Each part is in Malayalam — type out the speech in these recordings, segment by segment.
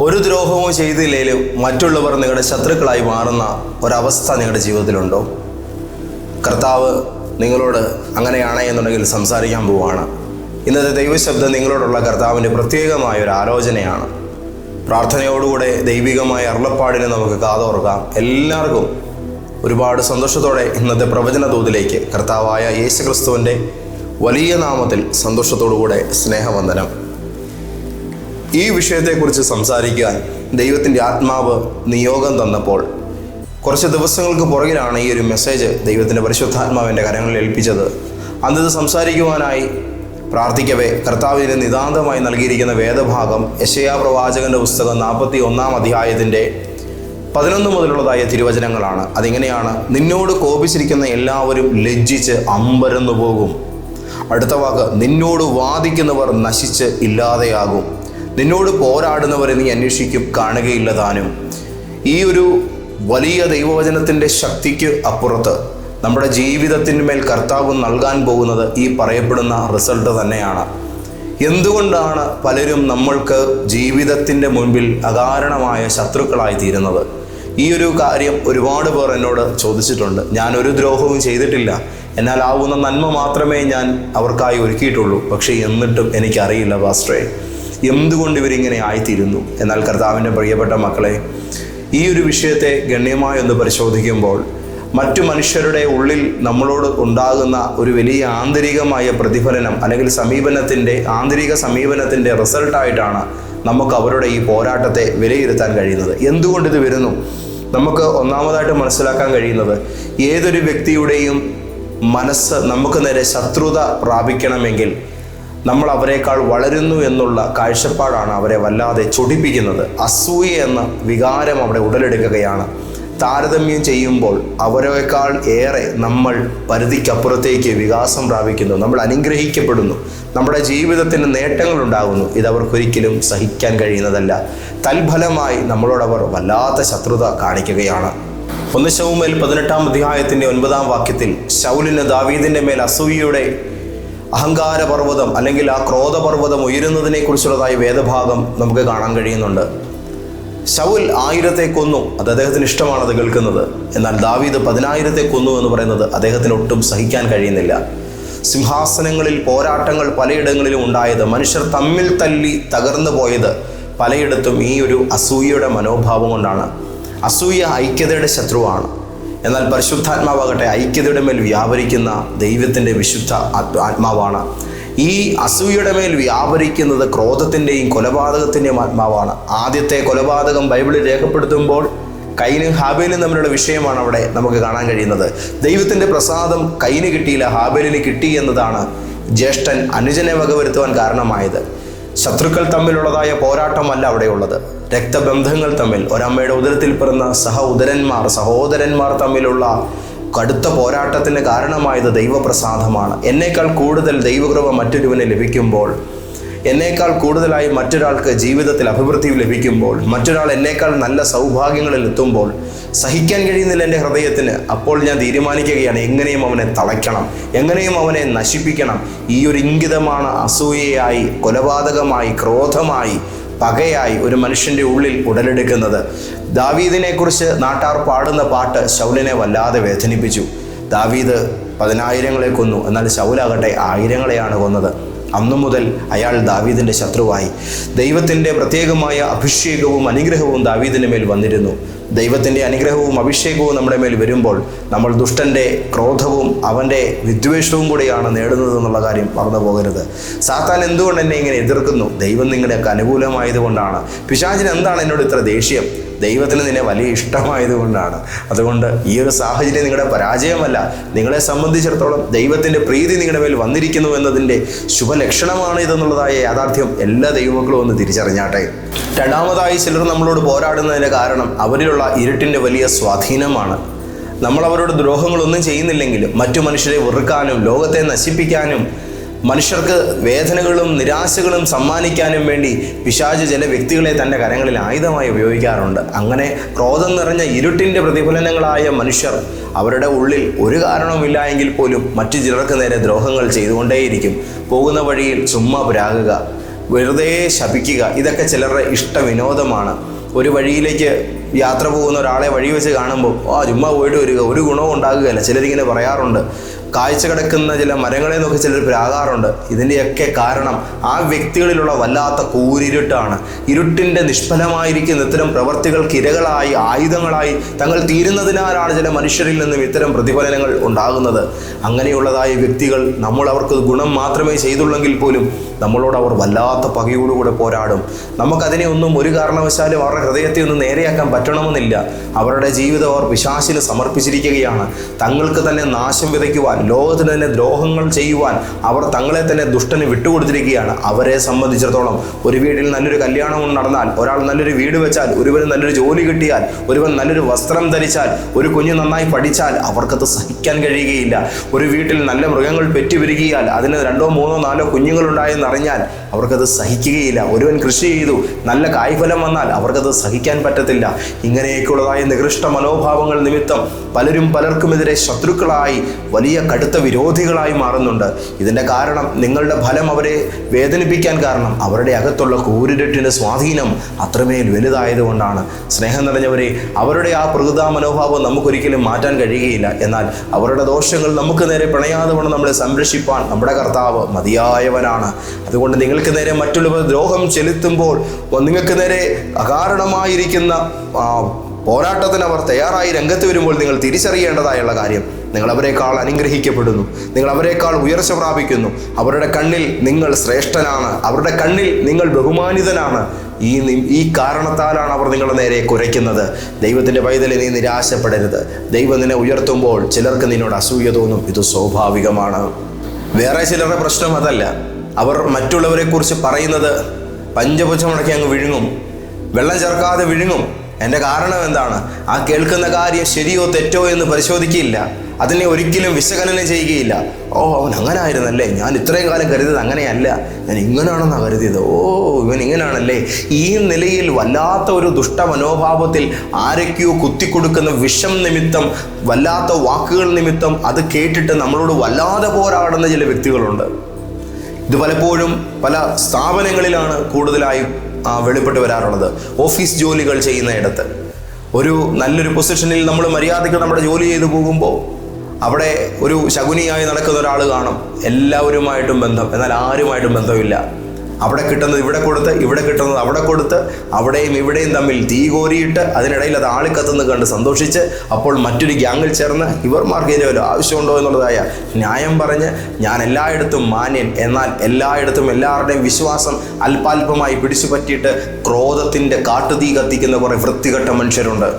ഒരു ദ്രോഹവും ചെയ്തില്ലെങ്കിലും മറ്റുള്ളവർ നിങ്ങളുടെ ശത്രുക്കളായി മാറുന്ന ഒരവസ്ഥ നിങ്ങളുടെ ജീവിതത്തിലുണ്ടോ? കർത്താവ് നിങ്ങളോട് അങ്ങനെയാണ് എന്നുണ്ടെങ്കിൽ സംസാരിക്കാൻ പോവുകയാണ്. ഇന്നത്തെ ദൈവശബ്ദം നിങ്ങളോടുള്ള കർത്താവിന്റെ പ്രത്യേകമായ ഒരു ആലോചനയാണ്. പ്രാർത്ഥനയോടുകൂടെ ദൈവികമായ അരുളപ്പാടിനെ നമുക്ക് കാതോർക്കാം. എല്ലാവർക്കും ഒരുപാട് സന്തോഷത്തോടെ ഇന്നത്തെ പ്രവചന തോതിലേക്ക് കർത്താവായ യേശുക്രിസ്തുവിന്റെ വലിയ നാമത്തിൽ സന്തോഷത്തോടുകൂടെ സ്നേഹവന്ദനം. ഈ വിഷയത്തെക്കുറിച്ച് സംസാരിക്കാൻ ദൈവത്തിന്റെ ആത്മാവ് നിയോഗം തന്നപ്പോൾ കുറച്ച് ദിവസങ്ങൾക്ക് പുറകിലാണ് ഈ ഒരു മെസ്സേജ് ദൈവത്തിന്റെ പരിശുദ്ധാത്മാവിന്റെ കരങ്ങളിൽ ഏൽപ്പിച്ചത്. അന്നത് സംസാരിക്കുവാനായി പ്രാർത്ഥിക്കവേ കർത്താവിന് നിതാന്തമായി നൽകിയിരിക്കുന്ന വേദഭാഗം യശയാ പ്രവാചകന്റെ പുസ്തകം നാൽപ്പത്തി ഒന്നാം അധ്യായത്തിന്റെ പതിനൊന്ന് മുതലുള്ളതായ തിരുവചനങ്ങളാണ്. അതിങ്ങനെയാണ് നിന്നോട് കോപിച്ചിരിക്കുന്ന എല്ലാവരും ലജ്ജിച്ച് അമ്പരന്നു പോകും അടുത്ത വാക്ക് നിന്നോട് വാദിക്കുന്നവർ നശിച്ച് ഇല്ലാതെയാകും. നിന്നോട് പോരാടുന്നവരെ നീ അന്വേഷിക്കും കാണുകയില്ല താനും. ഈ ഒരു വലിയ ദൈവവചനത്തിന്റെ ശക്തിക്ക് അപ്പുറത്ത് നമ്മുടെ ജീവിതത്തിന്മേൽ കർത്താവ് നൽകാൻ പോകുന്നത് ഈ പറയപ്പെടുന്ന റിസൾട്ട് തന്നെയാണ്. എന്തുകൊണ്ടാണ് പലരും നമ്മൾക്ക് ജീവിതത്തിന്റെ മുൻപിൽ അകാരണമായ ശത്രുക്കളായി തീരുന്നത്? ഈ ഒരു കാര്യം ഒരുപാട് പേർ എന്നോട് ചോദിച്ചിട്ടുണ്ട്. ഞാൻ ഒരു ദ്രോഹവും ചെയ്തിട്ടില്ല. എന്നാൽ ആവുന്ന നന്മ മാത്രമേ ഞാൻ അവർക്കായി ഒരുക്കിയിട്ടുള്ളൂ. പക്ഷേ എന്നിട്ടും എനിക്കറിയില്ല പാസ്റ്ററെ. എന്തുകൊണ്ട് ഇവരിങ്ങനെ ആയിത്തീരുന്നു? എന്നാൽ കർത്താവിന്റെ പ്രിയപ്പെട്ട മക്കളെ ഈ ഒരു വിഷയത്തെ ഗണ്യമായി ഒന്ന് പരിശോധിക്കുമ്പോൾ മറ്റു മനുഷ്യരുടെ ഉള്ളിൽ നമ്മളോട് ഉണ്ടാകുന്ന ഒരു വലിയ ആന്തരികമായ പ്രതിഫലനം അല്ലെങ്കിൽ സമീപനത്തിന്റെ ആന്തരിക സമീപനത്തിന്റെ റിസൾട്ടായിട്ടാണ് നമുക്ക് അവരുടെ ഈ പോരാട്ടത്തെ വിലയിരുത്താൻ കഴിയുന്നത്. എന്തുകൊണ്ട് ഇത് വരുന്നു? നമുക്ക് ഒന്നാമതായിട്ട് മനസ്സിലാക്കാൻ കഴിയുന്നത് ഏതൊരു വ്യക്തിയുടെയും മനസ്സ് നമുക്ക് നേരെ ശത്രുത പ്രാപിക്കണമെങ്കിൽ നമ്മൾ അവരെക്കാൾ വളരുന്നു എന്നുള്ള കാഴ്ചപ്പാടാണ് അവരെ വല്ലാതെ ചൊടിപ്പിക്കുന്നത്. അസൂയ എന്ന വികാരം അവിടെ ഉടലെടുക്കുകയാണ്. താരതമ്യം ചെയ്യുമ്പോൾ അവരെക്കാൾ ഏറെ നമ്മൾ പരിധിക്കപ്പുറത്തേക്ക് വികാസം പ്രാപിക്കുന്നു. നമ്മൾ അനുഗ്രഹിക്കപ്പെടുന്നു. നമ്മുടെ ജീവിതത്തിന് നേട്ടങ്ങൾ ഉണ്ടാകുന്നു ഇത് അവർക്കൊരിക്കലും സഹിക്കാൻ കഴിയുന്നതല്ല. തൽഫലമായി നമ്മളോടവർ വല്ലാത്ത ശത്രുത കാണിക്കുകയാണ്. ഒന്ന് ശവുമേൽ പതിനെട്ടാം അധ്യായത്തിന്റെ ഒൻപതാം വാക്യത്തിൽ ശൗലിന് ദാവീദിന്റെ മേൽ അസൂയയുടെ അഹങ്കാരപർവതം അല്ലെങ്കിൽ ആ ക്രോധപർവതം ഉയരുന്നതിനെ കുറിച്ചുള്ളതായി വേദഭാഗം നമുക്ക് കാണാൻ കഴിയുന്നുണ്ട്. ശൗൽ ആയിരത്തെ കൊന്നു. അത് അദ്ദേഹത്തിന് ഇഷ്ടമാണ് അത് കേൾക്കുന്നത്. എന്നാൽ ദാവീദ് പതിനായിരത്തെ കൊന്നു എന്ന് പറയുന്നത് അദ്ദേഹത്തിന് ഒട്ടും സഹിക്കാൻ കഴിയുന്നില്ല. സിംഹാസനങ്ങളിൽ പോരാട്ടങ്ങൾ പലയിടങ്ങളിലും ഉണ്ടായത് മനുഷ്യർ തമ്മിൽ തല്ലി തകർന്നു പോയത് പലയിടത്തും ഈ ഒരു അസൂയയുടെ മനോഭാവം കൊണ്ടാണ്. അസൂയ ഐക്യതയുടെ ശത്രുവാണ്. എന്നാൽ പരിശുദ്ധാത്മാവാകട്ടെ ഐക്യതയുടെ മേൽ വ്യാപരിക്കുന്ന ദൈവത്തിന്റെ വിശുദ്ധ ആത്മാവാണ്. ഈ അസൂയയുടെ മേൽ വ്യാപരിക്കുന്നത് ക്രോധത്തിന്റെയും കൊലപാതകത്തിന്റെയും ആത്മാവാണ്. ആദ്യത്തെ കൊലപാതകം ബൈബിളിൽ രേഖപ്പെടുത്തുമ്പോൾ കൈനും ഹാബേലും തമ്മിലുള്ള വിഷയമാണ് അവിടെ നമുക്ക് കാണാൻ കഴിയുന്നത്. ദൈവത്തിന്റെ പ്രസാദം കൈന് കിട്ടിയില്ല ഹാബേലിന് കിട്ടി എന്നതാണ് ജ്യേഷ്ഠൻ അനുജനെ വകവരുത്തുവാൻ കാരണമായത്. ശത്രുക്കൾ തമ്മിലുള്ളതായ പോരാട്ടമല്ല അവിടെയുള്ളത്. രക്തബന്ധങ്ങൾ തമ്മിൽ ഒരമ്മയുടെ ഉദരത്തിൽ പിറന്ന സഹ ഉദരന്മാർ സഹോദരന്മാർ തമ്മിലുള്ള കടുത്ത പോരാട്ടത്തിന് കാരണമായത് ദൈവപ്രസാദമാണ്. എന്നേക്കാൾ കൂടുതൽ ദൈവകൃപ മറ്റൊരുവന് ലഭിക്കുമ്പോൾ എന്നേക്കാൾ കൂടുതലായി മറ്റൊരാൾക്ക് ജീവിതത്തിൽ അഭിവൃദ്ധി ലഭിക്കുമ്പോൾ മറ്റൊരാൾ എന്നേക്കാൾ നല്ല സൗഭാഗ്യങ്ങളിൽ എത്തുമ്പോൾ സഹിക്കാൻ കഴിയുന്നില്ല എന്റെ ഹൃദയത്തിന് അപ്പോൾ ഞാൻ തീരുമാനിക്കുകയാണ് എങ്ങനെയും അവനെ തളയ്ക്കണം എങ്ങനെയും അവനെ നശിപ്പിക്കണം. ഈ ഒരു ഇംഗിതമാണ് അസൂയയായി കൊലപാതകമായി ക്രോധമായി പകയായി ഒരു മനുഷ്യന്റെ ഉള്ളിൽ ഉടലെടുക്കുന്നത്. ദാവീദിനെക്കുറിച്ച് നാട്ടാർ പാടുന്ന പാട്ട് ശൗലിനെ വല്ലാതെ വേദനിപ്പിച്ചു. ദാവീദ് പതിനായിരങ്ങളെ കൊന്നു എന്നാൽ ശൗലാകട്ടെ ആയിരങ്ങളെയാണ് കൊന്നത്. അന്നു മുതൽ അയാൾ ദാവീദിന്റെ ശത്രുവായി. ദൈവത്തിന്റെ പ്രത്യേകമായ അഭിഷേകവും അനുഗ്രഹവും ദാവീദിന്റെ മേൽ വന്നിരുന്നു. ദൈവത്തിന്റെ അനുഗ്രഹവും അഭിഷേകവും നമ്മുടെ മേൽ വരുമ്പോൾ നമ്മൾ ദുഷ്ടന്റെ ക്രോധവും അവന്റെ വിദ്വേഷവും കൂടെയാണ് നേടുന്നത് എന്നുള്ള കാര്യം മറന്നു പോകരുത്. സാത്താൻ എന്തുകൊണ്ട് എന്നെ ഇങ്ങനെ എതിർക്കുന്നു? ദൈവം നിങ്ങളുടെയൊക്കെ അനുകൂലമായതുകൊണ്ടാണ്. പിശാചിന് എന്താണ് എന്നോട് ഇത്ര ദേഷ്യം? ദൈവത്തിന് നിന്നെ വലിയ ഇഷ്ടമായതുകൊണ്ടാണ്. അതുകൊണ്ട് ഈ ഒരു സാഹചര്യം നിങ്ങളുടെ പരാജയമല്ല. നിങ്ങളെ സംബന്ധിച്ചിടത്തോളം ദൈവത്തിന്റെ പ്രീതി നിങ്ങളുടെ മേൽ വന്നിരിക്കുന്നു എന്നതിന്റെ ശുഭലക്ഷണമാണ് ഇതെന്നുള്ളതായ യാഥാർത്ഥ്യം എല്ലാ ദൈവമക്കളും ഒന്ന് തിരിച്ചറിഞ്ഞാട്ടെ. രണ്ടാമതായി ചിലർ നമ്മളോട് പോരാടുന്നതിന്റെ കാരണം അവരിലുള്ള ഇരുട്ടിന്റെ വലിയ സ്വാധീനമാണ്. നമ്മൾ അവരോട് ദ്രോഹങ്ങളൊന്നും ചെയ്യുന്നില്ലെങ്കിലും മറ്റു മനുഷ്യരെ വെറുക്കാനും ലോകത്തെ നശിപ്പിക്കാനും മനുഷ്യർക്ക് വേദനകളും നിരാശകളും സമ്മാനിക്കാനും വേണ്ടി പിശാജ് ചില വ്യക്തികളെ തന്റെ കരങ്ങളിൽ ആയുധമായി ഉപയോഗിക്കാറുണ്ട്. അങ്ങനെ ക്രോധം നിറഞ്ഞ ഇരുട്ടിന്റെ പ്രതിഫലനങ്ങളായ മനുഷ്യർ അവരുടെ ഉള്ളിൽ ഒരു കാരണവുമില്ല എങ്കിൽ പോലും മറ്റു ചിലർക്ക് നേരെ ദ്രോഹങ്ങൾ ചെയ്തുകൊണ്ടേയിരിക്കും. പോകുന്ന വഴിയിൽ ചുമ്മാ പുരാകുക വെറുതെ ശപിക്കുക ഇതൊക്കെ ചിലരുടെ ഇഷ്ടവിനോദമാണ്. ഒരു വഴിയിലേക്ക് യാത്ര പോകുന്ന ഒരാളെ വഴി വെച്ച് കാണുമ്പോൾ ആ ചുമ്മാ പോയിട്ട് വരിക. ഒരു ഗുണവും ഉണ്ടാകുകയില്ല. ചിലരിങ്ങനെ പറയാറുണ്ട്. കാഴ്ച കിടക്കുന്ന ചില മരങ്ങളെ നോക്കി ചിലർ പ്രാകാറുണ്ട്. ഇതിന്റെയൊക്കെ കാരണം ആ വ്യക്തികളിലുള്ള വല്ലാത്ത കൂരിരുട്ടാണ്. ഇരുട്ടിന്റെ നിഷ്ഫലമായിരിക്കുന്ന ഇത്തരം പ്രവർത്തികൾക്ക് ഇരകളായി ആയുധങ്ങളായി തങ്ങൾ തീരുന്നതിനാലാണ് ചില മനുഷ്യരിൽ നിന്നും ഇത്തരം പ്രതിഫലനങ്ങൾ ഉണ്ടാകുന്നത്. അങ്ങനെയുള്ളതായ വ്യക്തികൾ നമ്മൾ അവർക്ക് ഗുണം മാത്രമേ ചെയ്തുള്ളെങ്കിൽ പോലും നമ്മളോട് അവർ വല്ലാത്ത പകയോടുകൂടെ പോരാടും. നമുക്കതിനെ ഒന്നും ഒരു കാരണവശാലും അവരുടെ ഹൃദയത്തെ ഒന്നും നേരെയാക്കാൻ പറ്റണമെന്നില്ല. അവരുടെ ജീവിതം അവർ പിശാശിന് സമർപ്പിച്ചിരിക്കുകയാണ്. തങ്ങൾക്ക് തന്നെ നാശം വിതയ്ക്കുവാൻ ലോകത്തിന് തന്നെ ദ്രോഹങ്ങൾ ചെയ്യുവാൻ അവർ തങ്ങളെ തന്നെ ദുഷ്ടന് വിട്ടുകൊടുത്തിരിക്കുകയാണ്. അവരെ സംബന്ധിച്ചിടത്തോളം ഒരു വീട്ടിൽ നല്ലൊരു കല്യാണം നടന്നാൽ ഒരാൾ നല്ലൊരു വീട് വെച്ചാൽ ഒരുവൻ നല്ലൊരു ജോലി കിട്ടിയാൽ ഒരുവൻ നല്ലൊരു വസ്ത്രം ധരിച്ചാൽ ഒരു കുഞ്ഞ് നന്നായി പഠിച്ചാൽ അവർക്കത് സഹിക്കാൻ കഴിയുകയില്ല. ഒരു വീട്ടിൽ നല്ല മൃഗങ്ങൾ പെറ്റുപിരികിയാൽ അതിന് രണ്ടോ മൂന്നോ നാലോ കുഞ്ഞുങ്ങളുണ്ടായെന്ന് അറിഞ്ഞാൽ അവർക്കത് സഹിക്കുകയില്ല. ഒരുവൻ കൃഷി ചെയ്തു നല്ല കായ്ഫലം വന്നാൽ അവർക്കത് സഹിക്കാൻ പറ്റത്തില്ല. ഇങ്ങനെയൊക്കെയുള്ളതായ നികൃഷ്ട മനോഭാവങ്ങൾ നിമിത്തം പലരും പലർക്കുമെതിരെ ശത്രുക്കളായി വലിയ കടുത്ത വിരോധികളായി മാറുന്നുണ്ട്. ഇതിന്റെ കാരണം നിങ്ങളുടെ ഫലം അവരെ വേദനിപ്പിക്കാൻ കാരണം അവരുടെ അകത്തുള്ള കൂരിരട്ടിന്റെ സ്വാധീനം അത്രമേൽ വലുതായതുകൊണ്ടാണ്. സ്നേഹം നിറഞ്ഞവരെ അവരുടെ ആ പ്രകൃതാ മനോഭാവം നമുക്കൊരിക്കലും മാറ്റാൻ കഴിയുകയില്ല. എന്നാൽ അവരുടെ ദോഷങ്ങൾ നമുക്ക് നേരെ പിണയാതെ കൊണ്ട് നമ്മളെ സംരക്ഷിപ്പാൻ നമ്മുടെ കർത്താവ് മതിയായവനാണ്. അതുകൊണ്ട് നിങ്ങൾക്ക് നേരെ മറ്റുള്ളവർ ദ്രോഹം ചെലുത്തുമ്പോൾ നിങ്ങൾക്ക് നേരെ അകാരണമായിരിക്കുന്ന പോരാട്ടത്തിന് അവർ തയ്യാറായി രംഗത്ത് വരുമ്പോൾ നിങ്ങൾ തിരിച്ചറിയേണ്ടതായുള്ള കാര്യം നിങ്ങൾ അവരെക്കാൾ അനുഗ്രഹിക്കപ്പെടുന്നു. നിങ്ങൾ അവരെക്കാൾ ഉയർച്ച പ്രാപിക്കുന്നു. അവരുടെ കണ്ണിൽ നിങ്ങൾ ശ്രേഷ്ഠനാണ്. അവരുടെ കണ്ണിൽ നിങ്ങൾ ബഹുമാനിതനാണ്. ഈ ഈ കാരണത്താലാണ് അവർ നിങ്ങളുടെ നേരെ കുരയ്ക്കുന്നത്. ദൈവത്തിന്റെ പൈതലിൽ നീ നിരാശപ്പെടരുത്. ദൈവം നിന്നെ ഉയർത്തുമ്പോൾ ചിലർക്ക് നിന്നോട് അസൂയ തോന്നും. ഇത് സ്വാഭാവികമാണ്. വേറെ ചിലരുടെ പ്രശ്നം അതല്ല. അവർ മറ്റുള്ളവരെക്കുറിച്ച് പറയുന്നത് പഞ്ചപുച്ഛമടക്കി അങ്ങ് വിഴുങ്ങും. വെള്ളം ചേർക്കാതെ വിഴുങ്ങും. എന്റെ കാരണം എന്താണ്? ആ കേൾക്കുന്ന കാര്യം ശരിയോ തെറ്റോ എന്ന് പരിശോധിക്കുകയില്ല. അതിനെ ഒരിക്കലും വിശകലനം ചെയ്യുകയില്ല. ഓ അവൻ അങ്ങനെ ആയിരുന്നല്ലേ ഞാൻ ഇത്രയും കാലം കരുതിയത് അങ്ങനെയല്ല. ഞാൻ ഇങ്ങനെയാണെന്നാണ് കരുതിയത്. ഓ ഇവൻ ഇങ്ങനെയാണല്ലേ ഈ നിലയിൽ വല്ലാത്ത ഒരു ദുഷ്ടമനോഭാവത്തിൽ ആരൊക്കെയോ കുത്തിക്കൊടുക്കുന്ന വിഷം നിമിത്തം വല്ലാത്ത വാക്കുകൾ നിമിത്തം അത് കേട്ടിട്ട് നമ്മളോട് വല്ലാതെ പോരാടുന്ന ചില വ്യക്തികളുണ്ട്. ഇത് പലപ്പോഴും പല സ്ഥാപനങ്ങളിലാണ് കൂടുതലായും വെളിപ്പെട്ട് വരാറുള്ളത്. ഓഫീസ് ജോലികൾ ചെയ്യുന്നയിടത്ത് ഒരു നല്ലൊരു പൊസിഷനിൽ നമ്മൾ മര്യാദയ്ക്ക് നമ്മുടെ ജോലി ചെയ്തു പോകുമ്പോൾ അവിടെ ഒരു ശകുനിയായി നടക്കുന്ന ഒരാൾ കാണും. എല്ലാവരുമായിട്ടും ബന്ധം. എന്നാൽ ആരുമായിട്ടും ബന്ധമില്ല. അവിടെ കിട്ടുന്നത് ഇവിടെ കൊടുത്ത് ഇവിടെ കിട്ടുന്നത് അവിടെ കൊടുത്ത് അവിടെയും ഇവിടെയും തമ്മിൽ തീ കോരിയിട്ട് അതിനിടയിൽ അത് ആളിക്കത്തുനിന്ന് കണ്ട് സന്തോഷിച്ച് അപ്പോൾ മറ്റൊരു ഗ്യാങ്ങിൽ ചേർന്ന് ഇവർ വല്ല ആവശ്യമുണ്ടോ എന്നുള്ളതായ ന്യായം പറഞ്ഞ് ഞാൻ എല്ലായിടത്തും മാന്യൻ എന്നാൽ എല്ലായിടത്തും എല്ലാവരുടെയും വിശ്വാസം അല്പാൽപമായി പിടിച്ചു പറ്റിയിട്ട് ക്രോധത്തിന്റെ കാട്ടുതീ കത്തിക്കുന്ന കുറേ വൃത്തികെട്ട മനുഷ്യരുണ്ട്.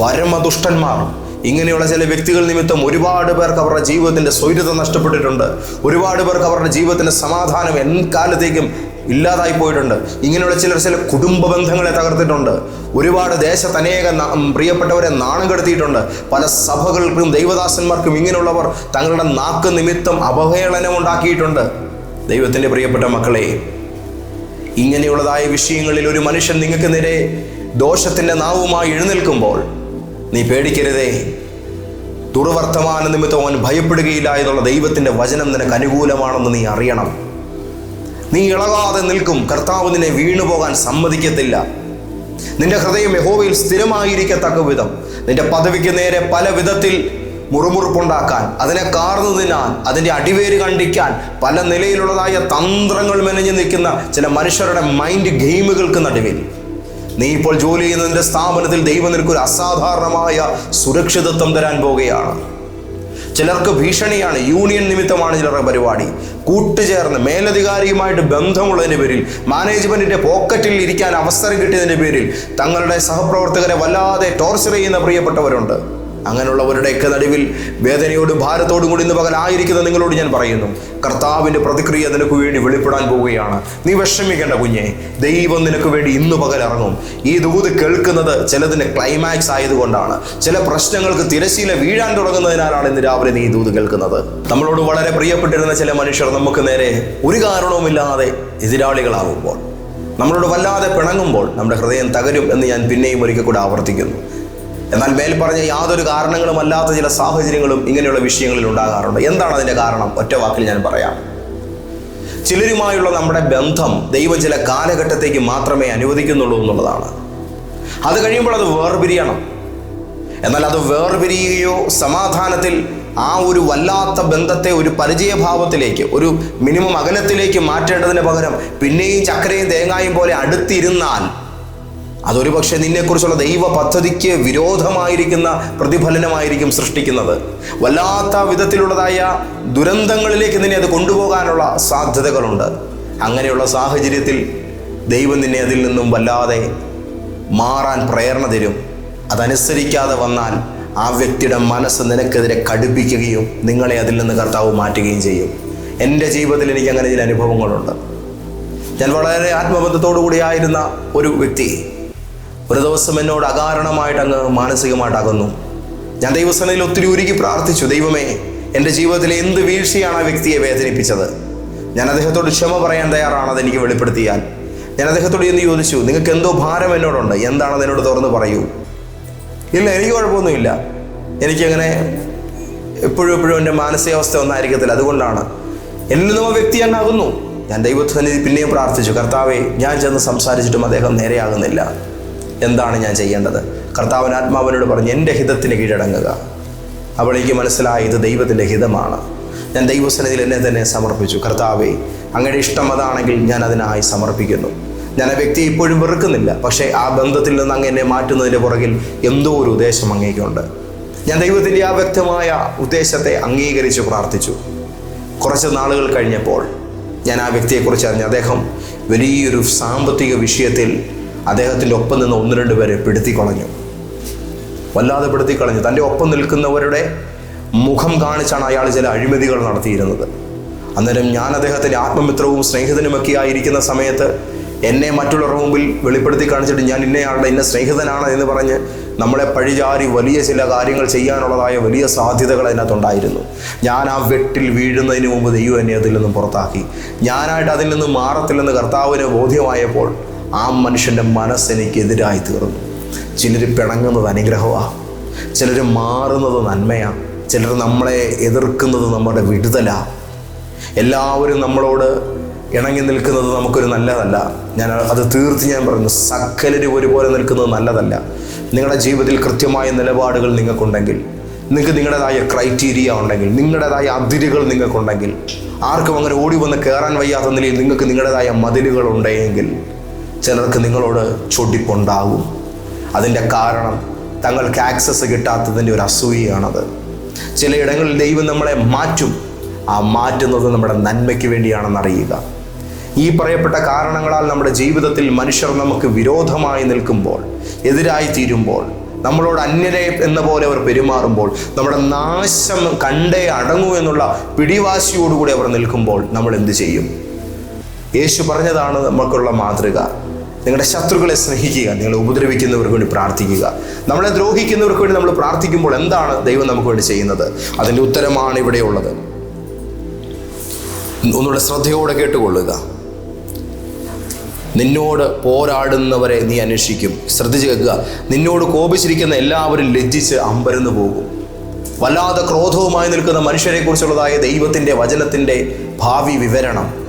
പരമദുഷ്ടന്മാർ. ഇങ്ങനെയുള്ള ചില വ്യക്തികൾ നിമിത്തം ഒരുപാട് പേർക്ക് അവരുടെ ജീവിതത്തിന്റെ സ്വൈര്യത നഷ്ടപ്പെട്ടിട്ടുണ്ട്. ഒരുപാട് പേർക്ക് അവരുടെ ജീവിതത്തിന്റെ സമാധാനം എൻകാലത്തേക്കും ഇല്ലാതായി പോയിട്ടുണ്ട്. ഇങ്ങനെയുള്ള ചിലർ ചില കുടുംബ ബന്ധങ്ങളെ തകർത്തിട്ടുണ്ട്. ഒരുപാട് ദേശത്ത് അനേക പ്രിയപ്പെട്ടവരെ നാണം കെടുത്തിയിട്ടുണ്ട്. പല സഭകൾക്കും ദൈവദാസന്മാർക്കും ഇങ്ങനെയുള്ളവർ തങ്ങളുടെ നാക്ക് നിമിത്തം അപഹേളനം ഉണ്ടാക്കിയിട്ടുണ്ട്. ദൈവത്തിന്റെ പ്രിയപ്പെട്ട മക്കളെ ഇങ്ങനെയുള്ളതായ വിഷയങ്ങളിൽ ഒരു മനുഷ്യൻ നിങ്ങൾക്ക് നേരെ ദോഷത്തിന്റെ നാവുമായി എഴുന്നേൽക്കുമ്പോൾ നീ പേടിക്കരുതേ. ദുർവർത്തമാന നിമിത്തം അവൻ ഭയപ്പെടുകയില്ല എന്നുള്ള ദൈവത്തിന്റെ വചനം നിനക്ക് അനുകൂലമാണെന്ന് നീ അറിയണം. നീ ഇളകാതെ നിൽക്കും. കർത്താവ് നിന്നെ വീണു പോകാൻ സമ്മതിക്കത്തില്ല. നിന്റെ ഹൃദയം യഹോവയിൽ സ്ഥിരമായിരിക്കത്തക്ക വിധം. നിന്റെ പദവിക്ക് നേരെ പല വിധത്തിൽ മുറുമുറുപ്പുണ്ടാക്കാൻ അതിനെ കാർന്നു തിന്നാൻ അതിന്റെ അടിവേര് കണ്ടിക്കാൻ പല നിലയിലുള്ളതായ തന്ത്രങ്ങൾ മെനഞ്ഞു നിൽക്കുന്ന ചില മനുഷ്യരുടെ മൈൻഡ് ഗെയിമുകൾക്ക് നടുവിൽ. നീ ഇപ്പോൾ ജോലി ചെയ്യുന്നതിന്റെ സ്ഥാപനത്തിൽ ദൈവം നിനക്കൊരു അസാധാരണമായ സുരക്ഷിതത്വം തരാൻ പോവുകയാണ്. ചിലർക്ക് ഭീഷണിയാണ് യൂണിയൻ നിമിത്തമാണ് ചിലരുടെ പരിപാടി. കൂട്ടുചേർന്ന് മേലധികാരിയുമായിട്ട് ബന്ധമുള്ളതിന്റെ പേരിൽ മാനേജ്മെന്റിന്റെ പോക്കറ്റിൽ ഇരിക്കാൻ അവസരം കിട്ടിയതിന്റെ പേരിൽ തങ്ങളുടെ സഹപ്രവർത്തകരെ വല്ലാതെ ടോർച്ചർ ചെയ്യുന്ന പ്രിയപ്പെട്ടവരുണ്ട്. അങ്ങനെയുള്ളവരുടെയൊക്കെ നടുവിൽ വേദനയോടും ഭാരത്തോടും കൂടി ഇന്ന് പകലായിരിക്കുന്ന നിങ്ങളോട് ഞാൻ പറയുന്നു. കർത്താവിന്റെ പ്രതിക്രിയ നിനക്ക് വേണ്ടി വെളിപ്പെടാൻ പോവുകയാണ്. നീ വിഷമിക്കേണ്ട കുഞ്ഞെ. ദൈവം നിനക്ക് വേണ്ടി ഇന്ന് പകൽ ഇറങ്ങും. ഈ ദൂത് കേൾക്കുന്നത് ചിലതിന്റെ ക്ലൈമാക്സ് ആയതുകൊണ്ടാണ്. ചില പ്രശ്നങ്ങൾക്ക് തിരശീല വീഴാൻ തുടങ്ങുന്നതിനാലാണ് ഇന്ന് രാവിലെ നീ ദൂത് കേൾക്കുന്നത്. നമ്മളോട് വളരെ പ്രിയപ്പെട്ടിരുന്ന ചില മനുഷ്യർ നമുക്ക് നേരെ ഒരു കാരണവുമില്ലാതെ എതിരാളികളാകുമ്പോൾ നമ്മളോട് വല്ലാതെ പിണങ്ങുമ്പോൾ നമ്മുടെ ഹൃദയം തകരും എന്ന് ഞാൻ പിന്നെയും ഒരിക്കൽ കൂടെ ആവർത്തിക്കുന്നു. എന്നാൽ മേൽ പറഞ്ഞ യാതൊരു കാരണങ്ങളും അല്ലാത്ത ചില സാഹചര്യങ്ങളും ഇങ്ങനെയുള്ള വിഷയങ്ങളിൽ ഉണ്ടാകാറുണ്ട്. എന്താണ് അതിന്റെ കാരണം? ഒറ്റ വാക്കിൽ ഞാൻ പറയാം. ചിലരുമായുള്ള നമ്മുടെ ബന്ധം ദൈവം ചില കാലഘട്ടത്തേക്ക് മാത്രമേ അനുവദിക്കുന്നുള്ളൂ എന്നുള്ളതാണ്. അത് കഴിയുമ്പോൾ അത് വേർപിരിയണം. എന്നാൽ അത് വേർപിരിയുകയോ സമാധാനത്തിൽ ആ ഒരു വല്ലാത്ത ബന്ധത്തെ ഒരു പരിചയഭാവത്തിലേക്ക് ഒരു മിനിമം അകലത്തിലേക്ക് മാറ്റേണ്ടതിന് പകരം പിന്നെയും ചക്കരയും തേങ്ങായും പോലെ അടുത്തിരുന്നാൽ അതൊരു പക്ഷേ നിന്നെക്കുറിച്ചുള്ള ദൈവ പദ്ധതിക്ക് വിരോധമായിരിക്കുന്ന പ്രതിഫലനമായിരിക്കും സൃഷ്ടിക്കുന്നത്. വല്ലാത്ത വിധത്തിലുള്ളതായ ദുരന്തങ്ങളിലേക്ക് നിന്നെ അത് കൊണ്ടുപോകാനുള്ള സാധ്യതകളുണ്ട്. അങ്ങനെയുള്ള സാഹചര്യത്തിൽ ദൈവം നിന്നെ അതിൽ നിന്നും വല്ലാതെ മാറാൻ പ്രേരണ തരും. അതനുസരിക്കാതെ വന്നാൽ ആ വ്യക്തിയുടെ മനസ്സ് നിനക്കെതിരെ കടുപ്പിക്കുകയും നിങ്ങളെ അതിൽ നിന്ന് കർത്താവ് മാറ്റുകയും ചെയ്യും. എന്റെ ജീവിതത്തിൽ എനിക്ക് അങ്ങനെ ചില അനുഭവങ്ങളുണ്ട്. ഞാൻ വളരെ ആത്മബന്ധത്തോടു കൂടിയായിരുന്ന ഒരു വ്യക്തി ഒരു ദിവസം എന്നോട് അകാരണമായിട്ട് അങ്ങ് മാനസികമായിട്ട് അകന്നു. ഞാൻ ദൈവസനയിൽ ഒത്തിരി ഉരുകി പ്രാർത്ഥിച്ചു ദൈവമേ എന്റെ ജീവിതത്തിലെ എന്ത് വീഴ്ചയാണ് ആ വ്യക്തിയെ വേദനിപ്പിച്ചത്? ഞാൻ അദ്ദേഹത്തോട് ക്ഷമ പറയാൻ തയ്യാറാണ് അതെനിക്ക് വെളിപ്പെടുത്തിയാൽ. ഞാൻ അദ്ദേഹത്തോട് എന്ന് ചോദിച്ചു നിങ്ങൾക്ക് എന്തോ ഭാരം എന്നോടുണ്ട്? എന്താണ് എന്നോട് തുറന്ന് പറയൂ? ഇല്ല എനിക്ക് കുഴപ്പമൊന്നുമില്ല. എനിക്കങ്ങനെ എപ്പോഴും എപ്പോഴും എന്റെ മാനസികാവസ്ഥ ഒന്നായിരിക്കത്തില്ല. അതുകൊണ്ടാണ് എന്നിൽ നിന്നും ആ വ്യക്തി അങ്ങ് ആകുന്നു ഞാൻ ദൈവത്തിന് പിന്നെയും പ്രാർത്ഥിച്ചു കർത്താവെ ഞാൻ ചെന്ന് സംസാരിച്ചിട്ടും അദ്ദേഹം നേരെയാകുന്നില്ല. എന്താണ് ഞാൻ ചെയ്യേണ്ടത്? കർത്താവൻ ആത്മാവിനോട് പറഞ്ഞു എന്റെ ഹിതത്തിന് കീഴടങ്ങുക. അവളേക്ക് മനസ്സിലായി ഇത് ദൈവത്തിന്റെ ഹിതമാണ്. ഞാൻ ദൈവസന്നിധിയിൽ എന്നെ തന്നെ സമർപ്പിച്ചു. കർത്താവെ അങ്ങയുടെ ഇഷ്ടം അതാണെങ്കിൽ ഞാൻ അതിനായി സമർപ്പിക്കുന്നു. ഞാൻ ആ വ്യക്തിയെ ഇപ്പോഴും വെറുക്കുന്നില്ല. പക്ഷേ ആ ബന്ധത്തിൽ നിന്ന് അങ്ങ് എന്നെ മാറ്റുന്നതിന്റെ പുറകിൽ എന്തോ ഒരു ഉദ്ദേശം അങ്ങേക്കുണ്ട്. ഞാൻ ദൈവത്തിന്റെ ആ വ്യക്തമായ ഉദ്ദേശത്തെ അംഗീകരിച്ച് പ്രാർത്ഥിച്ചു. കുറച്ച് നാളുകൾ കഴിഞ്ഞപ്പോൾ ഞാൻ ആ വ്യക്തിയെക്കുറിച്ച് അറിഞ്ഞു അദ്ദേഹം വലിയൊരു സാമ്പത്തിക വിഷയത്തിൽ അദ്ദേഹത്തിന്റെ ഒപ്പം നിന്ന് ഒന്ന് രണ്ട് പേരെ പിടുത്തിക്കളഞ്ഞു. വല്ലാതെ പിടുത്തിക്കളഞ്ഞു. തന്റെ ഒപ്പം നിൽക്കുന്നവരുടെ മുഖം കാണിച്ചാണ് അയാൾ ചില അഴിമതികൾ നടത്തിയിരുന്നത്. അന്നേരം ഞാൻ അദ്ദേഹത്തിന്റെ ആത്മമിത്രവും സ്നേഹിതനുമൊക്കെ ആയിരിക്കുന്ന സമയത്ത് എന്നെ മറ്റുള്ളവരുടെ മുമ്പിൽ വെളിപ്പെടുത്തി കാണിച്ചിട്ട് ഞാൻ ഇന്നയാളുടെ ഇന്ന സ്നേഹിതനാണ് എന്ന് പറഞ്ഞ് നമ്മളെ പഴിചാരി വലിയ ചില കാര്യങ്ങൾ ചെയ്യാനുള്ളതായ വലിയ സാധ്യതകൾ അതിനകത്തുണ്ടായിരുന്നു. ഞാൻ ആ വെട്ടിൽ വീഴുന്നതിന് മുമ്പ് ദൈവം എന്നെ അതിൽ നിന്നും പുറത്താക്കി. ഞാനായിട്ട് അതിൽ നിന്ന് മാറത്തില്ലെന്ന് കർത്താവിന് ബോധ്യമായപ്പോൾ ആ മനുഷ്യന്റെ മനസ്സ് എനിക്കെതിരായി തീർന്നു. ചിലർ പിണങ്ങുന്നത് അനുഗ്രഹമാണ് ചിലർ മാറുന്നത് നന്മയാണ് ചിലർ നമ്മളെ എതിർക്കുന്നത് നമ്മുടെ വിടുതലാണ് എല്ലാവരും നമ്മളോട് ഇണങ്ങി നിൽക്കുന്നത് നമുക്കൊരു നല്ലതല്ല. ഞാൻ അത് തീർത്ത് ഞാൻ പറഞ്ഞു സകലരും ഒരുപോലെ നിൽക്കുന്നത് നല്ലതല്ല. നിങ്ങളുടെ ജീവിതത്തിൽ കൃത്യമായ നിലപാടുകൾ നിങ്ങൾക്കുണ്ടെങ്കിൽ നിങ്ങൾക്ക് നിങ്ങളുടേതായ ക്രൈറ്റീരിയ ഉണ്ടെങ്കിൽ നിങ്ങളുടേതായ അതിരുകൾ നിങ്ങൾക്കുണ്ടെങ്കിൽ ആർക്കും അങ്ങനെ ഓടി വന്ന് കയറാൻ വയ്യാത്ത നിലയിൽ നിങ്ങൾക്ക് നിങ്ങളുടേതായ മതിലുകൾ ഉണ്ടെങ്കിൽ ചിലർക്ക് നിങ്ങളോട് ചൊടിപ്പുണ്ടാകും. അതിന്റെ കാരണം തങ്ങൾക്ക് ആക്സസ് കിട്ടാത്തതിന്റെ ഒരു അസൂയയാണത്. ചിലയിടങ്ങളിൽ ദൈവം നമ്മളെ മാറ്റും. ആ മാറ്റുന്നത് നമ്മുടെ നന്മയ്ക്ക് വേണ്ടിയാണെന്ന് അറിയുക. ഈ പറയപ്പെട്ട കാരണങ്ങളാൽ നമ്മുടെ ജീവിതത്തിൽ മനുഷ്യർ നമുക്ക് വിരോധമായി നിൽക്കുമ്പോൾ എതിരായി തീരുമ്പോൾ നമ്മളോട് അന്യരെ എന്ന പോലെ അവർ പെരുമാറുമ്പോൾ നമ്മുടെ നാശം കണ്ടേ അടങ്ങൂ എന്നുള്ള പിടിവാശിയോടുകൂടി അവർ നിൽക്കുമ്പോൾ നമ്മൾ എന്ത് ചെയ്യും? യേശു പറഞ്ഞതാണ് നമുക്കുള്ള മാതൃക. നിങ്ങളുടെ ശത്രുക്കളെ സ്നേഹിക്കുക നിങ്ങളെ ഉപദ്രവിക്കുന്നവർക്ക് വേണ്ടി പ്രാർത്ഥിക്കുക. നമ്മളെ ദ്രോഹിക്കുന്നവർക്ക് വേണ്ടി നമ്മൾ പ്രാർത്ഥിക്കുമ്പോൾ എന്താണ് ദൈവം നമുക്ക് വേണ്ടി ചെയ്യുന്നത്? അതിന്റെ ഉത്തരമാണ് ഇവിടെയുള്ളത് ഒന്നുകൂടെ ശ്രദ്ധയോടെ കേട്ടുകൊള്ളുക. നിന്നോട് പോരാടുന്നവരെ നീ അന്വേഷിക്കും. ശ്രദ്ധിച്ച് കേൾക്കുക. നിന്നോട് കോപിച്ചിരിക്കുന്ന എല്ലാവരും ലജ്ജിച്ച് അമ്പരന്ന് പോകും. വല്ലാതെ ക്രോധവുമായി നിൽക്കുന്ന മനുഷ്യരെക്കുറിച്ചുള്ളതായ ദൈവത്തിന്റെ വചനത്തിന്റെ ഭാവി വിവരണം.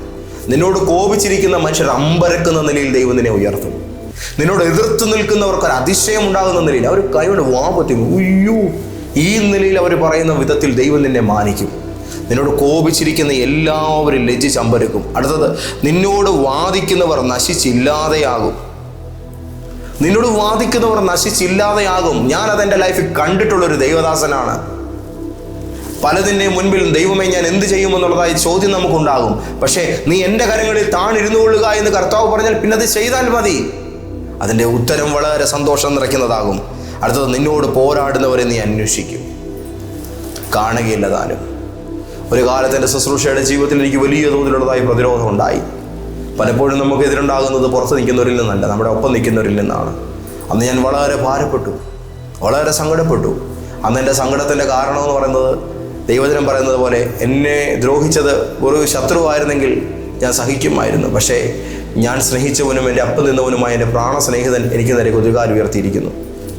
നിന്നോട് കോപിച്ചിരിക്കുന്ന മനുഷ്യർ അമ്പരക്കുന്ന നിലയിൽ ദൈവം നിന്നെ ഉയർത്തും. നിന്നോട് എതിർത്തു നിൽക്കുന്നവർക്ക് ഒരു അതിശയം ഉണ്ടാകുന്ന നിലയിൽ അവർ കൈകൊണ്ട് വാ പറ്റും ഉയ്യോ. ഈ നിലയിൽ അവർ പറയുന്ന വിധത്തിൽ ദൈവം നിന്നെ മാനിക്കും. നിന്നോട് കോപിച്ചിരിക്കുന്ന എല്ലാവരും ലജ്ജിച്ച് അമ്പരക്കും. അടുത്തത് നിന്നോട് വാദിക്കുന്നവർ നശിച്ചില്ലാതെയാകും. നിന്നോട് വാദിക്കുന്നവർ നശിച്ചില്ലാതെയാകും. ഞാൻ അതെന്റെ ലൈഫിൽ കണ്ടിട്ടുള്ളൊരു ദൈവദാസനാണ്. പലതിന്റെ മുൻപിൽ ദൈവമേ ഞാൻ എന്ത് ചെയ്യുമെന്നുള്ളതായി ചോദ്യം നമുക്കുണ്ടാകും. പക്ഷേ നീ എന്റെ കരങ്ങളിൽ താണിരുന്നു കൊള്ളുക എന്ന് കർത്താവ് പറഞ്ഞാൽ പിന്നെ അത് ചെയ്താൽ മതി. അതിന്റെ ഉത്തരം വളരെ സന്തോഷം നിറയ്ക്കുന്നതാകും. അടുത്തത് നിന്നോട് പോരാടുന്നവരെ നീ അന്വേഷിക്കും. കാണുകയില്ല താനും. ഒരു കാലത്ത് എന്റെ ശുശ്രൂഷയുടെ ജീവിതത്തിൽ എനിക്ക് വലിയ തോതിലുള്ളതായി പ്രതിരോധം ഉണ്ടായി. പലപ്പോഴും നമുക്ക് എതിരുണ്ടാകുന്നത് പുറത്ത് നിൽക്കുന്നവരിൽ നിന്നല്ല നമ്മുടെ ഒപ്പം നിൽക്കുന്നവരിൽ നിന്നാണ്. അന്ന് ഞാൻ വളരെ ഭാരപ്പെട്ടു. വളരെ സങ്കടപ്പെട്ടു. അന്ന് എന്റെ സങ്കടത്തിന്റെ കാരണമെന്ന് പറയുന്നത് ദൈവജനം പറയുന്നത് പോലെ എന്നെ ദ്രോഹിച്ചത് ഒരു ശത്രുവായിരുന്നെങ്കിൽ ഞാൻ സഹിക്കുമായിരുന്നു. പക്ഷേ ഞാൻ സ്നേഹിച്ചവനും എന്റെ അപ്പം നിന്നവനുമായ എന്റെ പ്രാണസ്നേഹിതൻ എനിക്ക് നേരെ കുതികാൽ ഉയർത്തിയിരിക്കുന്നു.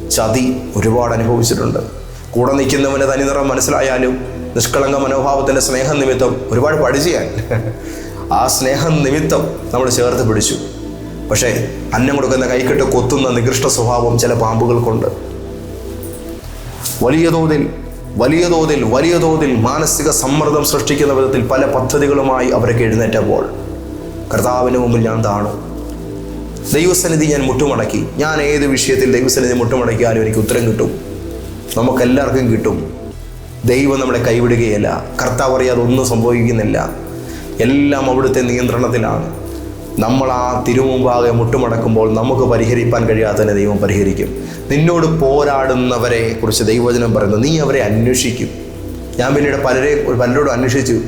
ചതി ഒരുപാട് അനുഭവിച്ചിട്ടുണ്ട്. കൂടെ നിൽക്കുന്നവന്റെ തനിനിറം മനസ്സിലായാലും നിഷ്കളങ്ക മനോഭാവത്തിന്റെ സ്നേഹം നിമിത്തം ഒരുപാട് പഠിച്ചാൽ ആ സ്നേഹം നിമിത്തം നമ്മൾ ചേർത്ത് പിടിച്ചു. പക്ഷേ അന്നം കൊടുക്കുന്ന കൈക്കെട്ട് കൊത്തുന്ന നികൃഷ്ട സ്വഭാവം ചില പാമ്പുകൾക്കുണ്ട്. വലിയ തോതിൽ വലിയ തോതിൽ വലിയ തോതിൽ മാനസിക സമ്മർദ്ദം സൃഷ്ടിക്കുന്ന വിധത്തിൽ പല പദ്ധതികളുമായി അവരൊക്കെ എഴുന്നേറ്റപ്പോൾ കർത്താവിന് മുമ്പിൽ ഞാൻ താണു. ദൈവസന്നിധി ഞാൻ മുട്ടുമടക്കി. ഞാൻ ഏത് വിഷയത്തിൽ ദൈവസന്നിധി മുട്ടുമടക്കിയാലും എനിക്ക് ഉത്തരം കിട്ടും. നമുക്കെല്ലാവർക്കും കിട്ടും. ദൈവം നമ്മളെ കൈവിടുകയല്ല. കർത്താവ് അറിയാതെ ഒന്നും സംഭവിക്കുന്നില്ല. എല്ലാം അവിടുത്തെ നിയന്ത്രണത്തിലാണ്. നമ്മൾ ആ തിരുമുമ്പാകെ മുട്ടുമടക്കുമ്പോൾ നമുക്ക് പരിഹരിപ്പാൻ കഴിയാത്തതിനെ ദൈവം പരിഹരിക്കും. നിന്നോട് പോരാടുന്നവരെ കുറിച്ച് ദൈവവചനം പറയുന്നു. നീ അവരെ അന്വേഷിക്കും. ഞാൻ പിന്നീട് പലരെ പലരോടും അന്വേഷിച്ചു.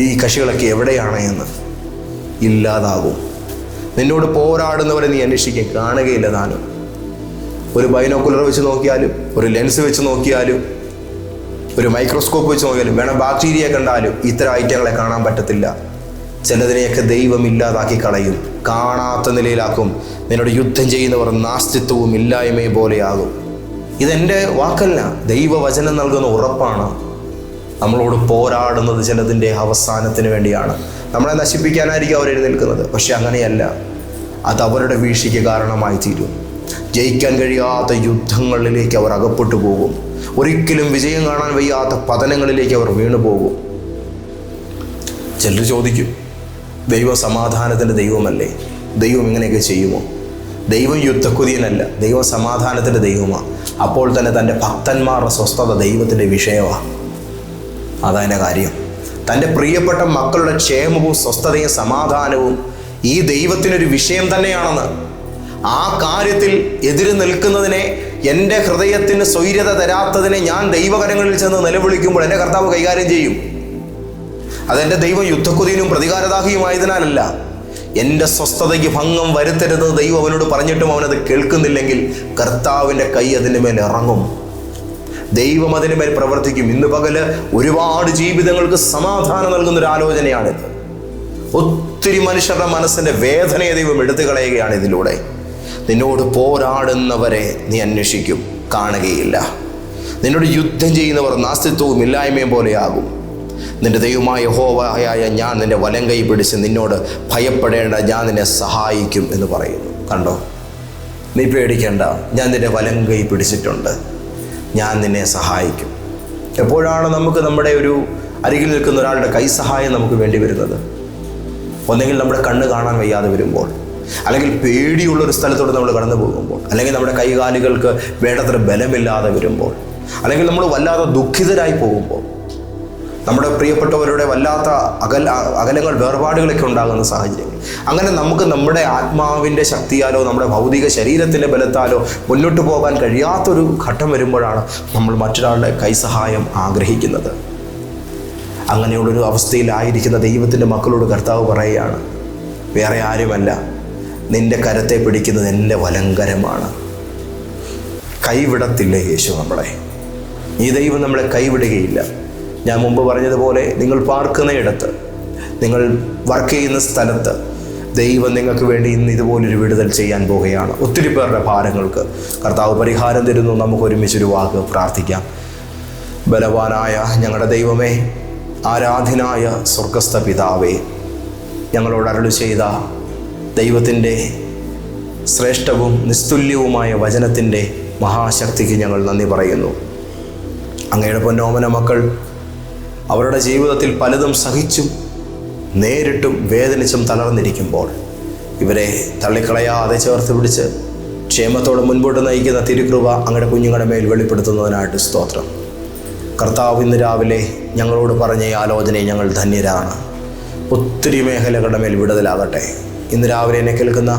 ഈ കക്ഷികളൊക്കെ എവിടെയാണ് എന്ന്. ഇല്ലാതാകും. നിന്നോട് പോരാടുന്നവരെ നീ അന്വേഷിക്കുക കാണുകയില്ല താനും. ഒരു ബൈനോക്കുലർ വെച്ച് നോക്കിയാലും ഒരു ലെൻസ് വെച്ച് നോക്കിയാലും ഒരു മൈക്രോസ്കോപ്പ് വെച്ച് നോക്കിയാലും വേണം ബാക്ടീരിയ കണ്ടാലും ഇത്തരം ഐറ്റങ്ങളെ കാണാൻ പറ്റത്തില്ല. ചിലതിനെയൊക്കെ ദൈവം ഇല്ലാതാക്കി കളയും. കാണാത്ത നിലയിലാക്കും. നിന്നോട് യുദ്ധം ചെയ്യുന്നവർ നാസ്തിത്വവും ഇല്ലായ്മയും പോലെയാകും. ഇതെന്റെ വാക്കല്ല. ദൈവവചനം നൽകുന്ന ഉറപ്പാണ്. നമ്മളോട് പോരാടുന്നത് ചിലതിന്റെ അവസാനത്തിന് വേണ്ടിയാണ്. നമ്മളെ നശിപ്പിക്കാനായിരിക്കും അവർ എഴുന്നേൽക്കുന്നത് പക്ഷെ അങ്ങനെയല്ല. അത് അവരുടെ വീഴ്ചയ്ക്ക് കാരണമായി തീരും. ജയിക്കാൻ കഴിയാത്ത യുദ്ധങ്ങളിലേക്ക് അവർ അകപ്പെട്ടു പോകും. ഒരിക്കലും വിജയം കാണാൻ വയ്യാത്ത പതനങ്ങളിലേക്ക് അവർ വീണു പോകും ചിലർ ചോദിക്കും ദൈവം സമാധാനത്തിന്റെ ദൈവമല്ലേ? ദൈവം ഇങ്ങനെയൊക്കെ ചെയ്യുമോ? ദൈവം യുദ്ധക്കുതിയനല്ല ദൈവ സമാധാനത്തിന്റെ ദൈവമാണ് അപ്പോൾ തന്നെ തന്റെ ഭക്തന്മാരുടെ സ്വസ്ഥത ദൈവത്തിന്റെ വിഷയമാണ് അതതിന്റെ കാര്യം. തന്റെ പ്രിയപ്പെട്ട മക്കളുടെ ക്ഷേമവും സ്വസ്ഥതയും സമാധാനവും ഈ ദൈവത്തിനൊരു വിഷയം തന്നെയാണെന്ന്. ആ കാര്യത്തിൽ എതിര് നിൽക്കുന്നതിനെ എന്റെ ഹൃദയത്തിന് സ്വൈര്യത തരാത്തതിനെ ഞാൻ ദൈവകരങ്ങളിൽ ചെന്ന് നിലവിളിക്കുമ്പോൾ എന്റെ കർത്താവ് കൈകാര്യം ചെയ്യും. അതെന്റെ ദൈവം യുദ്ധക്കുതിനും പ്രതികാരദാഹിയുമായതിനാലല്ല. എന്റെ സ്വസ്ഥതയ്ക്ക് ഭംഗം വരുത്തരുത് ദൈവം അവനോട് പറഞ്ഞിട്ടും അവനത് കേൾക്കുന്നില്ലെങ്കിൽ കർത്താവിന്റെ കൈ അതിന്റെ മേൽ ഇറങ്ങും. ദൈവം അതിന് മേൽ പ്രവർത്തിക്കും. ഇന്ന് പകൽ ഒരുപാട് ജീവിതങ്ങൾക്ക് സമാധാനം നൽകുന്ന ഒരു ആലോചനയാണിത് ഒത്തിരി മനുഷ്യരുടെ മനസ്സിന്റെ വേദനയെ ദൈവം എടുത്തു കളയുകയാണ് ഇതിലൂടെ. നിന്നോട് പോരാടുന്നവരെ നീ അന്വേഷിക്കും കാണുകയില്ല. നിന്നോട് യുദ്ധം ചെയ്യുന്നവർ നാസ്തിത്വവും ഇല്ലായ്മയും പോലെയാകും. നിന്റെ ദൈവമായ ഹോവായ ഞാൻ നിന്റെ വലം കൈ പിടിച്ച് നിന്നോട് ഭയപ്പെടേണ്ട ഞാൻ നിന്നെ സഹായിക്കും എന്ന് പറയുന്നു. കണ്ടോ? നീ പേടിക്കേണ്ട ഞാൻ നിന്റെ വലം കൈ പിടിച്ചിട്ടുണ്ട്. ഞാൻ നിന്നെ സഹായിക്കും. എപ്പോഴാണ് നമുക്ക് നമ്മുടെ ഒരു അരികിൽ നിൽക്കുന്ന ഒരാളുടെ കൈ സഹായം നമുക്ക് വേണ്ടി വരുന്നത്? ഒന്നെങ്കിൽ നമ്മുടെ കണ്ണ് കാണാൻ വയ്യാതെ വരുമ്പോൾ അല്ലെങ്കിൽ പേടിയുള്ള ഒരു സ്ഥലത്തോട്ട് നമ്മൾ കടന്നു പോകുമ്പോൾ അല്ലെങ്കിൽ നമ്മുടെ കൈകാലുകൾക്ക് വേണ്ടത്ര ബലമില്ലാതെ വരുമ്പോൾ അല്ലെങ്കിൽ നമ്മൾ വല്ലാതെ ദുഃഖിതരായി പോകുമ്പോൾ നമ്മുടെ പ്രിയപ്പെട്ടവരുടെ വല്ലാത്ത അകല അകലങ്ങൾ വേർപാടുകളൊക്കെ ഉണ്ടാകുന്ന സാഹചര്യങ്ങൾ. അങ്ങനെ നമുക്ക് നമ്മുടെ ആത്മാവിന്റെ ശക്തിയാലോ നമ്മുടെ ഭൗതിക ശരീരത്തിന്റെ ബലത്താലോ മുന്നോട്ട് പോകാൻ കഴിയാത്തൊരു ഘട്ടം വരുമ്പോഴാണ് നമ്മൾ മറ്റൊരാളുടെ കൈസഹായം ആഗ്രഹിക്കുന്നത്. അങ്ങനെയുള്ളൊരു അവസ്ഥയിലായിരിക്കുന്ന ദൈവത്തിന്റെ മക്കളോട് കർത്താവ് പറയുകയാണ് വേറെ ആരുമല്ല. നിന്റെ കരത്തെ പിടിക്കുന്നത് എന്റെ വലങ്കരമാണ്. കൈവിടത്തില്ല യേശു നമ്മളെ. ഈ ദൈവം നമ്മളെ കൈവിടുകയില്ല. ഞാൻ മുമ്പ് പറഞ്ഞതുപോലെ നിങ്ങൾ പാർക്കുന്നയിടത്ത് നിങ്ങൾ വർക്ക് ചെയ്യുന്ന സ്ഥലത്ത് ദൈവം നിങ്ങൾക്ക് വേണ്ടി ഇന്ന് ഇതുപോലൊരു വിടുതൽ ചെയ്യാൻ പോവുകയാണ്. ഒത്തിരി പേരുടെ ഭാരങ്ങൾക്ക് കർത്താവ് പരിഹാരം തരുന്നു. നമുക്ക് ഒരുമിച്ചൊരു വാക്ക് പ്രാർത്ഥിക്കാം. ബലവാനായ ഞങ്ങളുടെ ദൈവമേ ആരാധനായ സ്വർഗസ്ഥ പിതാവേ ഞങ്ങളോട് അരുളി ചെയ്ത ദൈവത്തിന്റെ ശ്രേഷ്ഠവും നിസ്തുല്യവുമായ വചനത്തിന്റെ മഹാശക്തിക്ക് ഞങ്ങൾ നന്ദി പറയുന്നു. അങ്ങയുടെ പൊന്നോമന മക്കൾ അവരുടെ ജീവിതത്തിൽ പലതും സഹിച്ചും നേരിട്ടും വേദനിച്ചും തളർന്നിരിക്കുമ്പോൾ ഇവരെ തള്ളിക്കളയാതെ ചേർത്ത് പിടിച്ച് ക്ഷേമത്തോടെ മുൻപോട്ട് നയിക്കുന്ന തിരുകൃപ അങ്ങയുടെ കുഞ്ഞുങ്ങളുടെ മേൽ വെളിപ്പെടുത്തുന്നതിനായിട്ട് സ്തോത്രം. കർത്താവ് ഇന്ന് രാവിലെ ഞങ്ങളോട് പറഞ്ഞ ഈ ആലോചനയെ ഞങ്ങൾ ധന്യരാണ്. ഒത്തിരി മേഖലകളുടെ മേൽ വിടുതലാകട്ടെ. ഇന്ന് രാവിലെ എന്നെ കേൾക്കുന്ന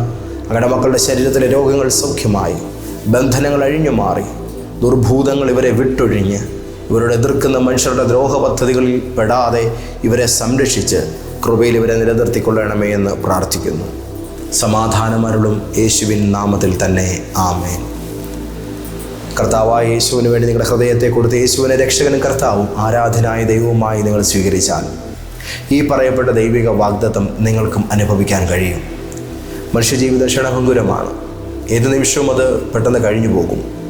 അങ്ങയുടെ മക്കളുടെ ശരീരത്തിലെ രോഗങ്ങൾ സൗഖ്യമായി. ബന്ധനങ്ങൾ അഴിഞ്ഞു മാറി ദുർഭൂതങ്ങൾ ഇവരെ വിട്ടൊഴിഞ്ഞ് ഇവരോട് എതിർക്കുന്ന മനുഷ്യരുടെ ദ്രോഹ പദ്ധതികളിൽ പെടാതെ ഇവരെ സംരക്ഷിച്ച് കൃപയിൽ ഇവരെ നിലനിർത്തിക്കൊള്ളണമേ എന്ന് പ്രാർത്ഥിക്കുന്നു. സമാധാനമരുളും യേശുവിൻ നാമത്തിൽ തന്നെ. ആമേൻ. കർത്താവായ യേശുവിന് വേണ്ടി നിങ്ങളുടെ ഹൃദയത്തെ കൊടുത്ത് യേശുവിനെ രക്ഷകനും കർത്താവും ആരാധനായ ദൈവവുമായി നിങ്ങൾ സ്വീകരിച്ചാൽ ഈ പറയപ്പെട്ട ദൈവിക വാഗ്ദത്തം നിങ്ങൾക്കും അനുഭവിക്കാൻ കഴിയും. മനുഷ്യജീവിത ക്ഷണഭങ്കുരമാണ്. ഏത് നിമിഷവും അത് പെട്ടെന്ന് കഴിഞ്ഞു പോകും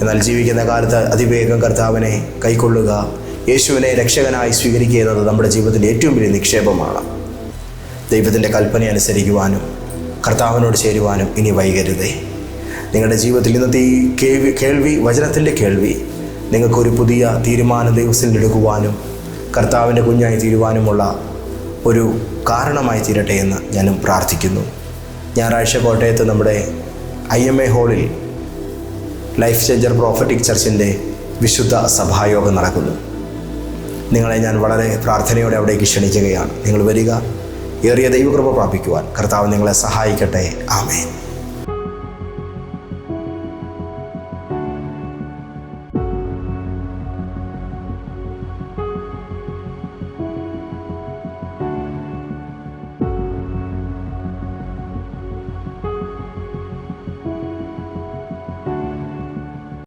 എന്നാൽ ജീവിക്കുന്ന കാലത്ത് അതിവേഗം കർത്താവിനെ കൈക്കൊള്ളുക യേശുവിനെ രക്ഷകനായി സ്വീകരിക്കുക എന്നത് നമ്മുടെ ജീവിതത്തിന്റെ ഏറ്റവും വലിയ നിക്ഷേപമാണ്. ദൈവത്തിന്റെ കൽപ്പന അനുസരിക്കുവാനും കർത്താവിനോട് ചേരുവാനും ഇനി വൈകരുതേ. നിങ്ങളുടെ ജീവിതത്തിൽ ഇന്നത്തെ ഈ കേൾവി കേൾവി വചനത്തിന്റെ കേൾവി നിങ്ങൾക്കൊരു പുതിയ തീരുമാനം ദൈവത്തിൽ എടുക്കുവാനും കർത്താവിന്റെ കുഞ്ഞായി തീരുവാനുമുള്ള ഒരു കാരണമായി തീരട്ടെ എന്ന് ഞാനും പ്രാർത്ഥിക്കുന്നു. ഞായറാഴ്ച കോട്ടയത്ത് നമ്മുടെ ഐ എം എ ഹാളിൽ ലൈഫ് ചേഞ്ചർ പ്രോഫറ്റിക് ചർച്ചിന്റെ വിശുദ്ധ സഭായോഗം നടക്കുന്നു. നിങ്ങളെ ഞാൻ വളരെ പ്രാർത്ഥനയോടെ അവിടേക്ക് ക്ഷണിക്കുകയാണ്. നിങ്ങൾ വരിക ഏറിയ ദൈവകൃപ പ്രാപിക്കുവാൻ. കർത്താവ് നിങ്ങളെ സഹായിക്കട്ടെ. ആമേൻ.